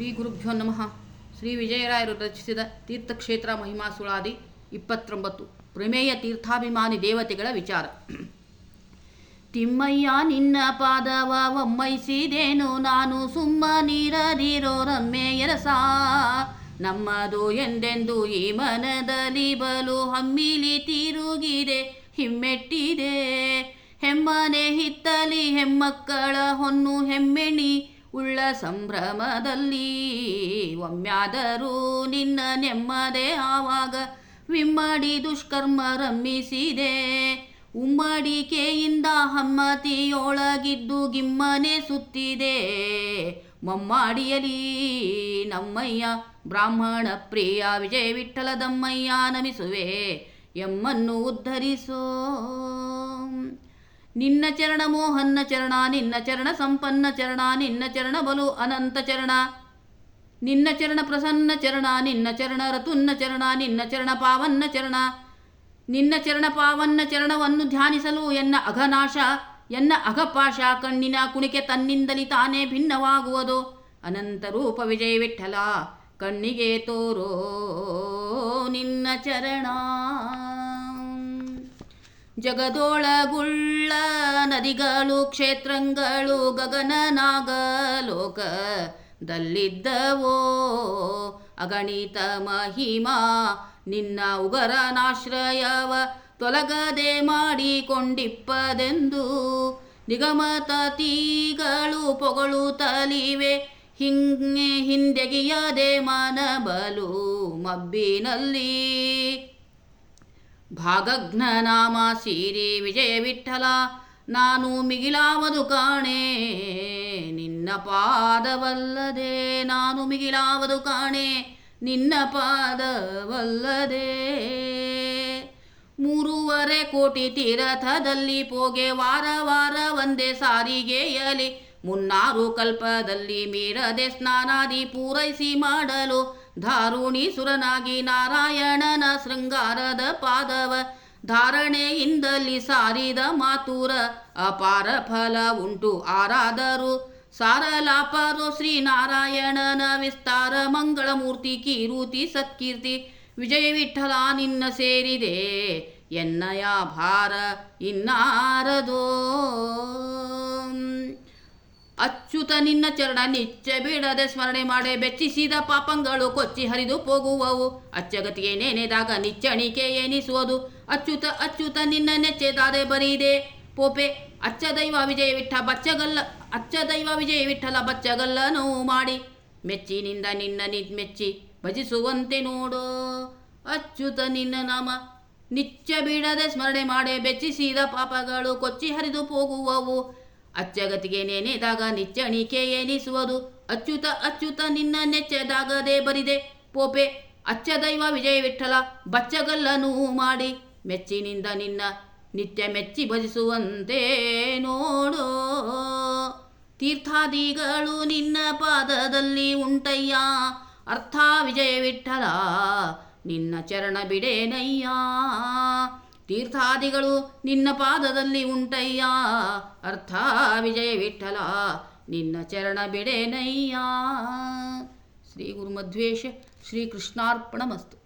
ಶ್ರೀ ಗುರುಭ್ಯೋ ನಮಃ. ಶ್ರೀ ವಿಜಯರಾಯರು ರಚಿಸಿದ ತೀರ್ಥಕ್ಷೇತ್ರ ಮಹಿಮಾ ಸುಳಾದಿ ಇಪ್ಪತ್ತೊಂಬತ್ತು. ಪ್ರಮೇಯ ತೀರ್ಥಾಭಿಮಾನಿ ದೇವತೆಗಳ ವಿಚಾರ. ತಿಮ್ಮಯ್ಯ ನಿನ್ನ ಪಾದವ ಒಮ್ಮೈಸಿದೇನು ನಾನು ಸುಮ್ಮನಿರದಿರೋ ಸಾ. ನಮ್ಮದು ಎಂದೆಂದು ಈ ಮನದಲ್ಲಿ ಬಲು ಹಮ್ಮಿಲಿ ತಿರುಗಿದೆ, ಹಿಮ್ಮೆಟ್ಟಿದೆ. ಹೆಮ್ಮನೆ ಹಿತ್ತಲಿ ಹೆಮ್ಮಕ್ಕಳ ಹೊನ್ನು ಹೆಮ್ಮೆಣಿ ಉಳ್ಳ ಸಂಭ್ರಮದಲ್ಲಿ ಒಮ್ಮ್ಯಾದರೂ ನಿನ್ನ ನೆಮ್ಮದೆ ಆವಾಗ ವಿಮ್ಮಡಿ ದುಷ್ಕರ್ಮ ರಮ್ಮಿಸಿದೆ. ಉಮ್ಮಡಿಕೆಯಿಂದ ಹಮ್ಮತಿಯೊಳಗಿದ್ದು ಗಿಮ್ಮನೆ ಸುತ್ತಿದೆ. ಮಮ್ಮಾಡಿಯಲಿ ನಮ್ಮಯ್ಯ, ಬ್ರಾಹ್ಮಣ ಪ್ರಿಯ ವಿಜಯ ವಿಠಲದಮ್ಮಯ್ಯ ನಮಿಸುವೆ. ಎಮ್ಮನ್ನು ಉದ್ಧರಿಸೋ. ನಿನ್ನ ಚರಣ ಮೋಹನ್ನ ಚರಣ, ನಿನ್ನ ಚರಣ ಸಂಪನ್ನ ಚರಣ, ನಿನ್ನ ಚರಣ ಬಲು ಅನಂತ ಚರಣ. ನಿನ್ನ ಚರಣ ಪ್ರಸನ್ನ ಚರಣ, ನಿನ್ನ ಚರಣ ರತುನ್ನ ಚರಣ, ನಿನ್ನ ಚರಣ ಪಾವನ್ನ ಚರಣ. ನಿನ್ನ ಚರಣ ಪಾವನ್ನ ಚರಣವನ್ನು ಧ್ಯಾನಿಸಲು ಎನ್ನ ಅಘನಾಶ, ಎನ್ನ ಅಘಪಾಶ ಕಣ್ಣಿನ ಕುಣಿಕೆ ತನ್ನಿಂದಲಿ ತಾನೇ ಭಿನ್ನವಾಗುವುದು. ಅನಂತ ರೂಪ ವಿಜಯ ವಿಠಲ, ಕಣ್ಣಿಗೆ ತೋರೋ ನಿನ್ನ ಚರಣ. ಜಗದೊಳಗುಳ್ಳ ನದಿಗಳು, ಕ್ಷೇತ್ರಗಳು ಗಗನ ನಾಗಲೋಕದಲ್ಲಿದ್ದವೋ ಅಗಣಿತ ಮಹಿಮಾ, ನಿನ್ನ ಉಗರನಾಶ್ರಯವ ತೊಲಗದೆ ಮಾಡಿಕೊಂಡಿಪ್ಪದೆಂದು ನಿಗಮತತಿಗಳು ಪೊಗಳುತ್ತಲಿವೆ ಹಿಂಗೆ ಹಿಂದೆಗೆಯದೆ ಮನಬಲು ಮಬ್ಬಿನಲ್ಲಿ. ಭಾಗಘ್ನ ನಾಮ ಸೀರಿ ವಿಜಯ ವಿಠಲ, ನಾನು ಮಿಗಿಲಾವದು ಕಾಣೆ. ನಿನ್ನ ಪಾದವಲ್ಲದೆ ನಾನು ಮಿಗಿಲಾವದು ಕಾಣೆ. ನಿನ್ನ ಪಾದವಲ್ಲದೆ ಮೂರುವರೆ ಕೋಟಿ ತೀರಥದಲ್ಲಿ ಪೋಗೆ ವಾರ ವಾರ ಒಂದೇ ಸಾರಿಗೆಯಲಿ ಮುನ್ನಾರು ಕಲ್ಪದಲ್ಲಿ ಮೀರದೆ ಸ್ನಾನಾದಿ ಪೂರೈಸಿ ಮಾಡಲು ಧಾರುಣಿ ಸುರನಾಗಿ ನಾರಾಯಣನ ಶೃಂಗಾರದ ಪಾದವ ಧಾರಣೆಯಿಂದಲಿ ಸಾರಿದ ಮಾತುರ ಅಪಾರ ಫಲ ಉಂಟು ಆರಾದರು ಸಾರಲಾಪರು ಶ್ರೀನಾರಾಯಣನ ವಿಸ್ತಾರ ಮಂಗಳಮೂರ್ತಿ ಕೀರುತಿ ಸತ್ಕೀರ್ತಿ ವಿಜಯ ವಿಠಲ ನಿನ್ನ ಸೇರಿದೆ ಎನ್ನಯ ಭಾರ ಇನ್ನಾರದೋ. ಅಚ್ಯುತ ನಿನ್ನ ಚರಣ ನಿಚ್ಚ ಬಿಡದೆ ಸ್ಮರಣೆ ಮಾಡೆ ಬೆಚ್ಚಿಸಿದ ಪಾಪಂಗಳು ಕೊಚ್ಚಿ ಹರಿದು ಹೋಗುವವು. ಅಚ್ಚಗತಿಗೆ ನೆನೆದಾಗ ನಿಚ್ಚಣಿಕೆ ಎನಿಸುವುದು. ಅಚ್ಯುತ ಅಚ್ಯುತ ನಿನ್ನ ನೆಚ್ಚೆದಾದೆ ಬರೀದೆ. ಪೋಪೆ, ಅಚ್ಚ ದೈವ ವಿಜಯ ವಿಠ ಬಚ್ಚಗಲ್ಲ, ಅಚ್ಚ ದೈವ ವಿಜಯ ವಿಠಲ ಬಚ್ಚಗಲ್ಲನು ಮಾಡಿ. ಮೆಚ್ಚಿನಿಂದ ನಿನ್ನ ನಿ ಮೆಚ್ಚಿ ಭಜಿಸುವಂತೆ ನೋಡು. ಅಚ್ಯುತ ನಿನ್ನ ನಾಮ ನಿಚ್ಚ ಬಿಡದೆ ಸ್ಮರಣೆ ಮಾಡೆ ಬೆಚ್ಚಿಸಿದ ಪಾಪಗಳು ಕೊಚ್ಚಿ ಹರಿದು ಹೋಗುವವು. ಅಚ್ಚಗತಿಗೆ ನೆನೆದಾಗ ನಿಚ್ಚಣಿಕೆ ಎನಿಸುವುದು. ಅಚ್ಯುತ ಅಚ್ಯುತ ನಿನ್ನ ನೆಚ್ಚದಾಗದೆ ಬರಿದೆ. ಪೋಪೆ, ಅಚ್ಚ ದೈವ ವಿಜಯ ವಿಠಲ, ಬಚ್ಚಗಲ್ಲನು ಮಾಡಿ. ಮೆಚ್ಚಿನಿಂದ ನಿನ್ನ ನಿತ್ಯ ಮೆಚ್ಚಿ ಭಜಿಸುವಂತೆ ನೋಡೋ. ತೀರ್ಥಾದಿಗಳು ನಿನ್ನ ಪಾದದಲ್ಲಿ ಉಂಟಯ್ಯ. ಅರ್ಥ ವಿಜಯ ವಿಠಲ, ನಿನ್ನ ಚರಣ ಬಿಡೇನಯ್ಯ. ತೀರ್ಥಾದಿಗಳು ನಿನ್ನ ಪಾದದಲ್ಲಿ ಉಂಟಯ್ಯ. ಅರ್ಥ ವಿಜಯ ವಿಠಲ ನಿನ್ನ ಚರಣ ಬಿಡೇನಯ್ಯ. ಶ್ರೀ ಗುರುಮಧ್ವೇಶ ಶ್ರೀಕೃಷ್ಣಾರ್ಪಣಮಸ್ತು.